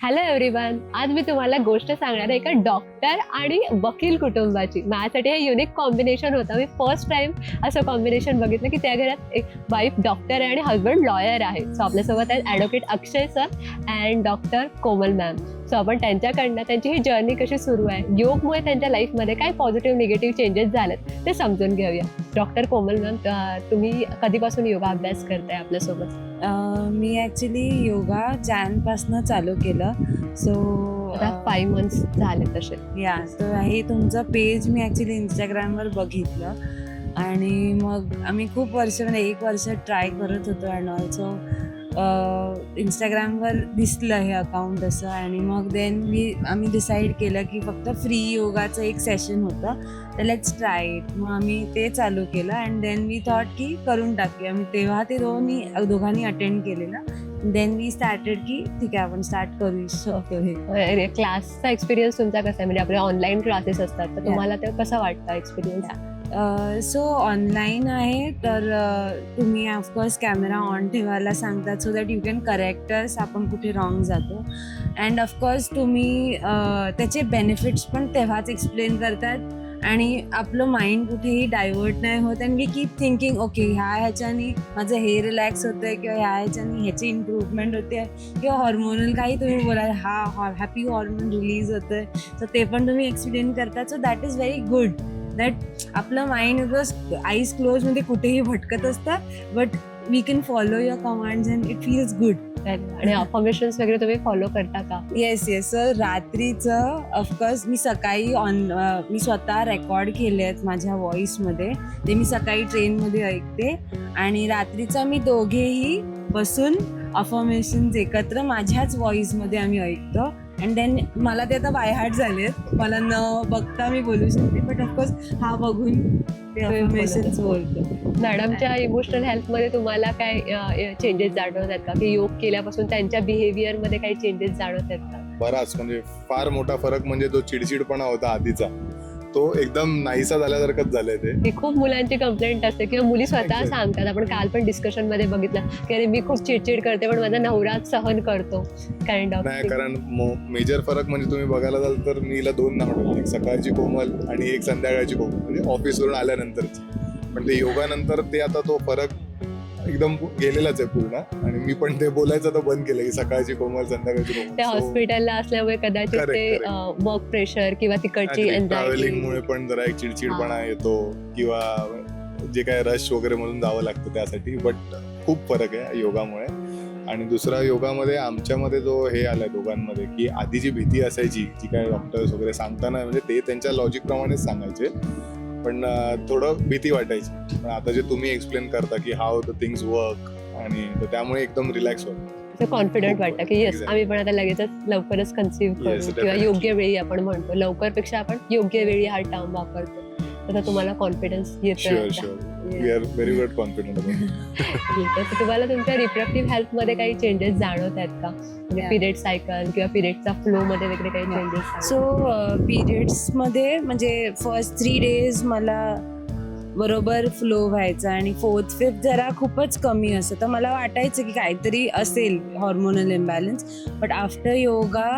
Hello everyone आज मी तुम्हाला गोष्ट सांगणार आहे एका डॉक्टर आणि वकील कुटुंबाची. माझ्यासाठी हे युनिक कॉम्बिनेशन होतं. मी फर्स्ट टाइम असं कॉम्बिनेशन बघितलं की त्या घरात एक वाईफ डॉक्टर आहे आणि हजबंड लॉयर आहे. सो आपल्यासोबत आहेत advocate Akshay sir and doctor Komal ma'am so आपण त्यांच्याकडनं त्यांची ही जर्नी कशी सुरू आहे? योगमुळे त्यांच्या लाईफमध्ये काय पॉझिटिव्ह निगेटिव्ह चेंजेस झालेत ते समजून घेऊया. डॉक्टर कोमल मॅम तुम्ही कधीपासून योगा अभ्यास करताय आपल्यासोबत? मी ॲक्च्युली योगा जॅनपासनं चालू केलं. सो फाईव्ह मंथ्स झाले तसे या तर हे तुमचं पेज मी ॲक्च्युली इंस्टाग्रामवर बघितलं. आणि मग आम्ही खूप वर्ष म्हणजे एक वर्ष ट्राय करत होतो अँड ऑल्सो इंस्टाग्रामवर दिसलं हे अकाउंट असं आणि मग देन मी आम्ही डिसाईड केलं की फक्त फ्री योगाचं एक सेशन होतं. तर लेट्स ट्राय इट मग आम्ही ते चालू केलं अँड देन वी थॉट की करून टाकूया. मी तेव्हा ते दोन्ही दोघांनी अटेंड केलेलं. देन वी स्टार्टेड की ठीक आहे आपण स्टार्ट करू शकतो हे. क्लासचा एक्सपिरियन्स तुमचा कसा आहे? म्हणजे आपले ऑनलाईन क्लासेस असतात तर तुम्हाला ते कसा वाटतं एक्सपिरियन्स सो ऑनलाईन आहे तर तुम्ही ऑफकोर्स कॅमेरा ऑन ठेवायला सांगतात so that you can correct us आपण कुठे रॉंग जातो. अँड ऑफकोर्स तुम्ही त्याचे बेनिफिट्स पण तेव्हाच एक्सप्लेन करतात. आणि आपलं माइंड कुठेही डायव्हर्ट नाही होत and we keep thinking okay ह्या ह्याच्याने माझं हे रिलॅक्स होतं आहे किंवा ह्या ह्याच्याने ह्याची इम्प्रूव्हमेंट होते किंवा हॉर्मोनल काही तुम्ही बोलाल हा हॅपी हॉर्मोन रिलीज होतंय. सो ते पण तुम्ही एक्सप्लेन करतात so that is very good that आपलं माइंड आईज क्लोजमध्ये कुठेही भटकत असतात but we can follow your commands and it feels good आणि अफॉर्मेशन्स वगैरे तुम्ही फॉलो करता का? येस येस सर रात्रीचं ऑफकोर्स मी सकाळी ऑन मी स्वतः रेकॉर्ड केले आहेत माझ्या व्हॉइसमध्ये ते मी सकाळी ट्रेनमध्ये ऐकते. आणि रात्रीचं मी दोघेही बसून अफॉर्मेशन्स एकत्र माझ्याच व्हॉइसमध्ये आम्ही ऐकतो. अँड देन मला ते आता बायहार्ट झालेत. मला न बघता मी बोलू शकते. बट ऑफकोर्स हा बघून ते अफॉर्मेशन्स बोलतो मॅडमच्या इमोशनल हेल्थमध्ये तुम्हाला काय चेंजेस जाणवत आहेत का? की योग केल्यापासून त्यांच्या बिहेवियरमध्ये काही चेंजेस जाणवत आहेत का? बराच. म्हणजे फार मोठा फरक म्हणजे तो चिडचिडपणा होता आधीचा. तो एकदम नाहीसा झाल्यासारखंच झालंय ते. खूप मुलांची कंप्लेंट असते किंवा मुली स्वतः. सांगतात. आपण काल पण डिस्कशनमध्ये बघितलं की अरे मी खूप चिडचिड करते पण माझा नवरा सहन करतो काइंड ऑफ नाही कारण मेजर फरक म्हणजे तुम्ही बघायला जाल तर मी हिला दोन नाव एक सकाळची कोमल आणि एक संध्याकाळची कोमल. म्हणजे ऑफिसवरून आल्यानंतरची. पण ते योगानंतर ते आता तो फरक एकदम गेलेलाच आहे पूर्ण. आणि मी पण ते बोलायचं तर बंद केलं की सकाळची कोमल संध्याकाळची त्या हॉस्पिटलला असल्यामुळे कदाचित ते. वर्क प्रेशर किंवा तिकडची ट्रॅव्हलिंग एन्झायटी मुळे पण जरा एक चिडचिडपणा येतो किंवा जे काय रश वगैरे मधून जावं लागतं त्यासाठी बट खूप फरक आहे योगामुळे. आणि दुसरा योगामध्ये आमच्यामध्ये जो हे आलाय दोघांमध्ये की आधी जी भीती असायची जी काय डॉक्टर्स वगैरे सांगताना म्हणजे ते त्यांच्या लॉजिक प्रमाणेच सांगायचे. पण थोडं भीती वाटायची पण आता जे तुम्ही एक्सप्लेन करता की हाऊ द थिंग्स वर्क आणि त्यामुळे एकदम रिलॅक्स होतं कॉन्फिडंट वाटतं की येस. आम्ही पण आता लगेचच लवकरच कन्सिव्ह Yes, करू किंवा. योग्य वेळी आपण म्हणतो लवकरपेक्षा आपण योग्य वेळी हा टर्म वापरतो तर तुम्हाला कॉन्फिडन्स येतोय शुअर आता. Sure we are very good confident ठीक आहे. तर तुम्हाला तुमच्या रिप्रोडक्टिव्ह हेल्थमध्ये काही चेंजेस जाणवत आहेत का? म्हणजे Yeah. पिरियड सायकल किंवा पिरियडचा फ्लो मध्ये वगैरे काही चेंजेस सो पिरियड्समध्ये म्हणजे फर्स्ट थ्री डेज मला बरोबर फ्लो व्हायचा आणि फोर्थ फिफ्थ जरा खूपच कमी असं. तर मला वाटायचं की काहीतरी असेल hormonal imbalance but after yoga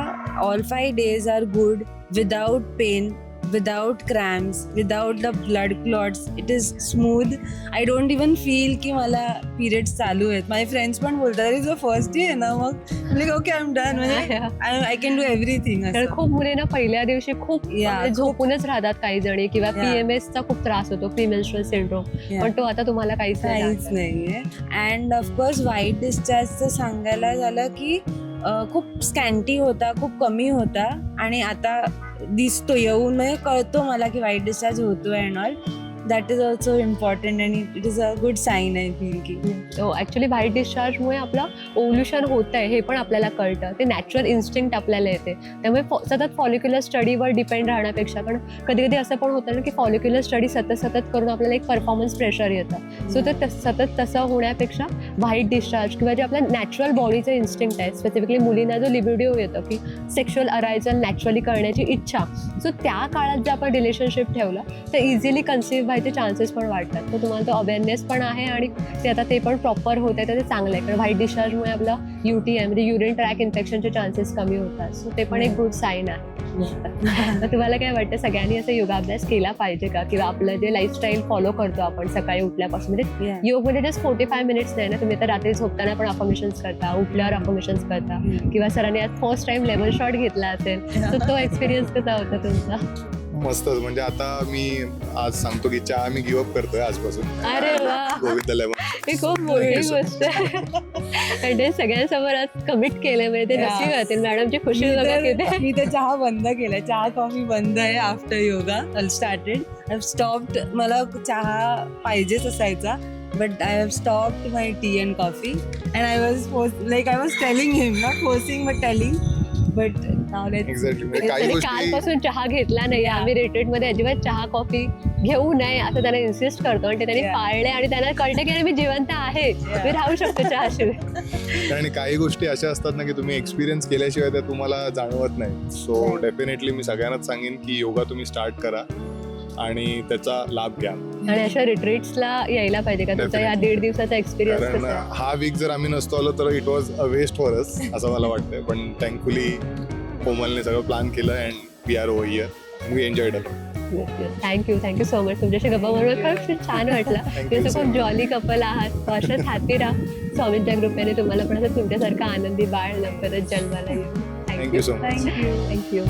all five days are good without pain without cramps without the blood clots it is smooth I don't even feel की मला पिरियड्स चालू आहेत. माझे फ्रेंड्स पण बोलतात इज द फर्स्ट डे आहे ना मग? ओके आय एम डन म्हणजे आय कॅन डू एव्हरीथिंग खूप मुलींना पहिल्या दिवशी खूप म्हणजे झोपूनच राहतात काही जणी किंवा Yeah. पीएमएस चा खूप त्रास होतो प्रीमेन्स्ट्रुअल सिंड्रोम पण तो आता तुम्हाला काहीच नाही काहीच. नाहीये. अँड ऑफकोर्स व्हाईट डिस्चार्जचं सांगायला झालं की खूप स्कॅन्टी होता खूप कमी होता आणि आता दिसतो येऊन म्हणजे कळतो मला की वाईट डिस्चार्ज होतोय and all that is also important आणि it is a good sign I feel की सो ऍक्च्युली व्हाईट डिस्चार्जमुळे आपलं ओल्युशन होत आहे हे पण आपल्याला कळतं. ते नॅचरल इन्स्टिंक्ट आपल्याला येते. त्यामुळे सतत फॉलिक्युलर स्टडीवर डिपेंड राहण्यापेक्षा कारण कधी कधी असं पण होतं ना की फॉलिक्युलर स्टडी सतत सतत करून आपल्याला एक परफॉर्मन्स प्रेशर येतं. सो ते सतत तसं होण्यापेक्षा व्हाईट डिस्चार्ज किंवा जे आपल्या नॅचरल बॉडीचं इन्स्टिंक्ट आहे स्पेसिफिकली मुलींना जो लिबिडिओ येतं की सेक्शुअल अरायझल नॅचरली करण्याची इच्छा. सो त्या काळात जर आपण रिलेशनशिप ठेवलं तर इझिली कन्सिव्ह व्हायचे चान्सेस पण वाढतात. तर तुम्हाला तो अवेअरनेस पण आहे आणि ते आता ते पण प्रॉपर होत आहे तर ते चांगलं आहे. कारण व्हाईट डिस्चार्जमुळे आपलं यू टी आय म्हणजे युरिन ट्रॅक इन्फेक्शनचे चान्सेस कमी होतात. सो ते पण एक गुड साईन आहे. तर तुम्हाला काय वाटतं सगळ्यांनी असं योगाभ्यास केला पाहिजे का? किंवा आपलं जे लाईफस्टाईल फॉलो करतो आपण सकाळी उठल्यापासून म्हणजे Yeah. योगमध्ये जस्ट फोर्टी फाय मिनिट्स नाही ना तुम्ही आता रात्री झोपताना पण अफर्मेशन्स करता उठल्यावर अफर्मेशन्स करता. किंवा सरांनी आज फर्स्ट टाइम लेवल शॉट घेतला असेल तर तो एक्सपिरियन्स कसा होता तुमचा? मस्तच. म्हणजे आता मी आज सांगतो की चहा मी गिव्हअप करतोय आजपासून. अरे वा. गोविंद लेमन ही खूप मोठी गोष्ट आहे. आणि ते सगळ्यांसमोर आज कमिट केलंय. म्हणजे ते Yeah. नक्की करतील मॅडमची खुशी मी बघा तर- किती? मी तर चहा बंद केलाय. चहा कॉफी बंद आहे after yoga started I have stopped मला चहा पाहिजेच असायचा. But I have stopped my tea and coffee and I was like I was telling him not forcing but telling but exactly म्हणजे काही त्यांनी गोष्टी कालपासून चहा घेतला नाही. आम्ही रिट्रीटमध्ये अजिबात चहा कॉफी घेऊ नये असं त्यांना इन्सिस्ट करतो. आणि ते त्यांनी Yeah. पाळले आणि त्यांना कळलं की अरे मी जिवंत आहे. मी राहू शकतो चहाशिवाय. आणि काही गोष्टी अशा असतात ना की तुम्ही एक्सपिरियन्स केल्याशिवाय त्या तुम्हाला जाणवत नाही. सो. डेफिनेटली मी सगळ्यांनाच सांगेन की योगा तुम्ही स्टार्ट करा आणि त्याचा लाभ घ्या. आणि अशा रिट्रीट्सला यायला पाहिजे का? तुमचा या Definitely. दीड दिवसाचा एक्सपिरियन्स कारण कसा? हा वीक जर आम्ही नसतो आलो तर it was a waste for us असं मला वाटतंय. पण थँकफुली कोमलने सगळं प्लॅन केलं and we are over here we enjoyed a thank you thank you so much तुमच्याशी गप्पा बरोबर खरंच खूप छान वाटलं. तुम्ही खूप जॉली कपल आहात. अशाच हॅपी राहा. स्वामींच्या कृपेने तुम्हाला पण असं तुमच्यासारखं आनंदी बाळ लवकरच जन्माला येईल. Thank you so much thank you thank you